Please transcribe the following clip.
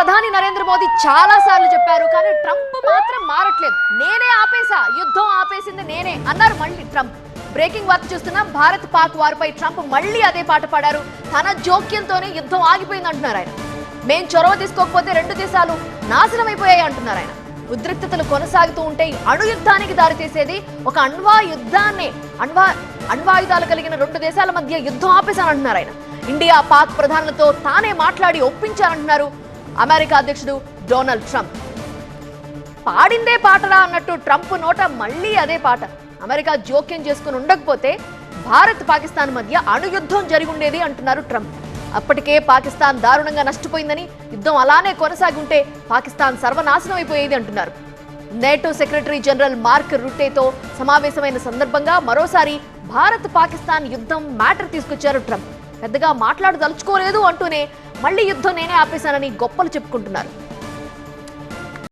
ప్రధాని నరేంద్ర మోదీ చాలా సార్లు చెప్పారు కానీ ట్రంప్ మాత్రం మారట్లేదు. నేనే ఆపేసా యుద్ధం ఆపేసింది నేనే అన్నారు మళ్ళీ ట్రంప్. బ్రేకింగ్ వార్త చూస్తున్నాం భారత్ పాక్ వారిపై ట్రంప్ మళ్ళీ అదే పాట పాడారు. తన జోక్యంతోనే యుద్ధం ఆగిపోయింది అంటున్నారు ఆయన. మేం చొరవ తీసుకోకపోతే రెండు దేశాలు నాశనం అయిపోయాయి అంటున్నారు ఆయన. ఉద్రిక్తతలు కొనసాగుతూ ఉంటే అణు యుద్ధానికి దారితీసేది ఒక అణ్వా యుద్ధాన్ని అణ్వా అణ్వాయుధాలు కలిగిన రెండు దేశాల మధ్య యుద్ధం ఆపేశానంటున్నారు ఆయన. ఇండియా పాక్ ప్రధానులతో తానే మాట్లాడి ఒప్పించారంటున్నారు అమెరికా అధ్యక్షుడు డొనాల్డ్ ట్రంప్. పాడిందే పాటరా అన్నట్టు ట్రంప్ నోట మళ్ళీ అదే పాట. అమెరికా జోక్యం చేసుకుని ఉండకపోతే భారత్ పాకిస్తాన్ మధ్య అణు యుద్ధం జరిగి ఉండేది అంటున్నారు ట్రంప్. అప్పటికే పాకిస్తాన్ దారుణంగా నష్టపోయిందని యుద్ధం అలానే కొనసాగుంటే పాకిస్తాన్ సర్వనాశనం అయిపోయేది అంటున్నారు. నేటో సెక్రటరీ జనరల్ మార్క్ రుటేతో సమావేశమైన సందర్భంగా మరోసారి భారత్ పాకిస్తాన్ యుద్ధం మ్యాటర్ తీసుకొచ్చారు ట్రంప్. పెద్దగా మాట్లాడదలుచుకోలేదు అంటూనే మళ్ళీ యుద్ధం నేనే ఆపేశానని గొప్పలు చెప్పుకుంటున్నారు.